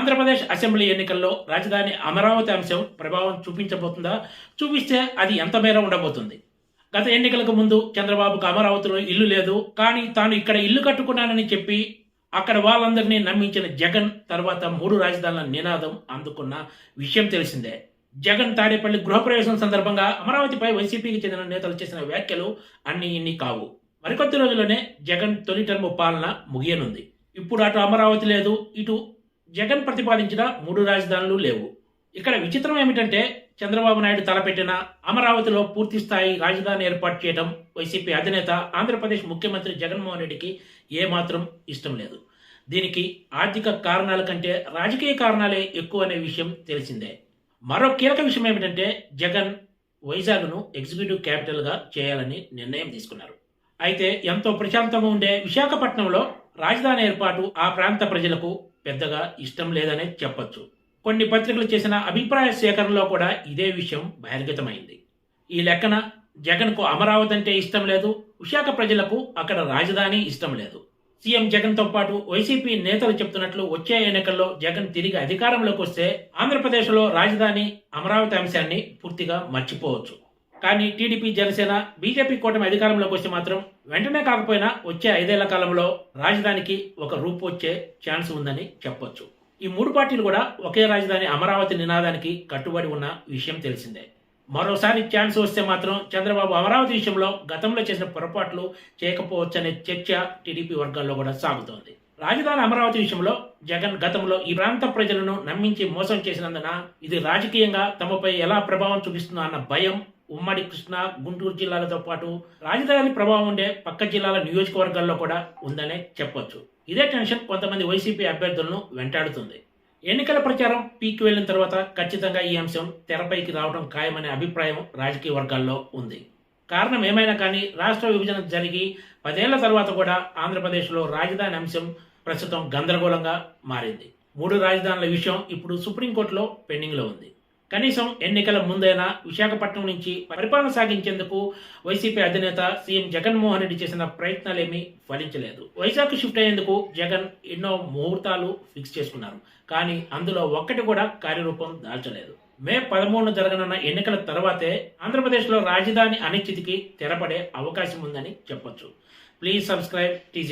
Andhra Pradesh assembly ఎన్నికల్లో రాజధాని అమరావతి అంశం ప్రభావం చూపించబోతుందా? చూపిస్తే అది ఎంత మేర ఉండబోతుంది? గత ఎన్నికలకు ముందు చంద్రబాబుకు అమరావతిలో ఇల్లు లేదు. కానీ తాను ఇక్కడ ఇల్లు కట్టుకున్నానని చెప్పి అక్కడ వాళ్ళందరినీ నమ్మించిన జగన్ తర్వాత మూడు రాజధానుల నినాదం అందుకున్న విషయం తెలిసిందే. జగన్ తాడేపల్లి గృహప్రవేశం సందర్భంగా అమరావతిపై వైసీపీకి చెందిన నేతలు చేసిన వ్యాఖ్యలు అన్ని ఇన్ని కావు. మరికొద్ది రోజుల్లోనే జగన్ తొలి టర్మ్ పాలన ముగియనుంది. ఇప్పుడు అటు అమరావతి లేదు ఇటు జగన్ ప్రతిపాదించిన మూడు రాజధానులు లేవు. ఇక్కడ విచిత్రం ఏమిటంటే చంద్రబాబు నాయుడు తలపెట్టిన అమరావతిలో పూర్తి స్థాయి రాజధాని ఏర్పాటు చేయడం వైసీపీ అధినేత ఆంధ్రప్రదేశ్ ముఖ్యమంత్రి జగన్మోహన్ రెడ్డికి ఏమాత్రం ఇష్టం లేదు. దీనికి ఆర్థిక కారణాల కంటే రాజకీయ కారణాలే ఎక్కువ అనే విషయం తెలిసిందే. మరో కీలక విషయం ఏమిటంటే జగన్ వైజాగ్ను ఎగ్జిక్యూటివ్ క్యాపిటల్గా చేయాలని నిర్ణయం తీసుకున్నారు. అయితే ఎంతో ప్రశాంతంగా ఉండే విశాఖపట్నంలో రాజధాని ఏర్పాటు ఆ ప్రాంత ప్రజలకు పెద్దగా ఇష్టం లేదనే చెప్పొచ్చు. కొన్ని పత్రికలు చేసిన అభిప్రాయ సేకరణలో కూడా ఇదే విషయం బహిర్గతమైంది. ఈ లెక్కన జగన్కు అమరావతి అంటే ఇష్టం లేదు విశాఖ ప్రజలకు అక్కడ రాజధాని ఇష్టం లేదు. సీఎం జగన్తో పాటు వైసీపీ నేతలు చెప్తున్నట్లు వచ్చే ఎన్నికల్లో జగన్ తిరిగి అధికారంలోకి వస్తే ఆంధ్రప్రదేశ్లో రాజధాని అమరావతి అంశాన్ని పూర్తిగా మర్చిపోవచ్చు. కానీ టీడీపీ జనసేన బీజేపీ కూటమి అధికారంలోకి వస్తే మాత్రం వెంటనే కాకపోయినా వచ్చే ఐదేళ్ళ కాలంలో రాజధానికి ఒక రూపు వచ్చే ఛాన్స్ ఉందని చెప్పొచ్చు. ఈ మూడు పార్టీలు కూడా ఒకే రాజధాని అమరావతి నినాదానికి కట్టుబడి ఉన్న విషయం తెలిసిందే. మరోసారి ఛాన్స్ వస్తే మాత్రం చంద్రబాబు అమరావతి విషయంలో గతంలో చేసిన పొరపాట్లు చేయకపోవచ్చనే చర్చ టీడీపీ వర్గాల్లో కూడా సాగుతోంది. రాజధాని అమరావతి విషయంలో జగన్ గతంలో ఈ ప్రాంత ప్రజలను నమ్మించి మోసం చేసినందున ఇది రాజకీయంగా తమపై ఎలా ప్రభావం చూపిస్తుందో అన్న భయం ఉమ్మడి కృష్ణా గుంటూరు జిల్లాలతో పాటు రాజధాని ప్రభావం ఉండే పక్క జిల్లాల నియోజకవర్గాల్లో కూడా ఉందనే చెప్పొచ్చు. ఇదే టెన్షన్ కొంతమంది వైసీపీ అభ్యర్థులను వెంటాడుతుంది. ఎన్నికల ప్రచారం పీకి వెళ్ళిన తర్వాత ఖచ్చితంగా ఈ అంశం తెరపైకి రావడం ఖాయమనే అభిప్రాయం రాజకీయ వర్గాల్లో ఉంది. కారణం ఏమైనా కానీ రాష్ట్ర విభజన జరిగి పదేళ్ళ తర్వాత కూడా ఆంధ్రప్రదేశ్లో రాజధాని అంశం ప్రస్తుతం గందరగోళంగా మారింది. మూడు రాజధానుల విషయం ఇప్పుడు సుప్రీంకోర్టులో పెండింగ్లో ఉంది. కనీసం ఎన్నికల ముందైనా విశాఖపట్నం నుంచి పరిపాలన సాగించేందుకు వైసీపీ అధినేత సీఎం జగన్మోహన్ రెడ్డి చేసిన ప్రయత్నాలేమీ ఫలించలేదు. వైజాగ్ షిఫ్ట్ అయ్యేందుకు జగన్ ఎన్నో ముహూర్తాలు ఫిక్స్ చేసుకున్నారు. కానీ అందులో ఒక్కటి కూడా కార్యరూపం దాల్చలేదు. మే పదమూడున జరగనున్న ఎన్నికల తర్వాతే ఆంధ్రప్రదేశ్లో రాజధాని అనిశ్చితికి తెరపడే అవకాశం ఉందని చెప్పొచ్చు. Please subscribe TG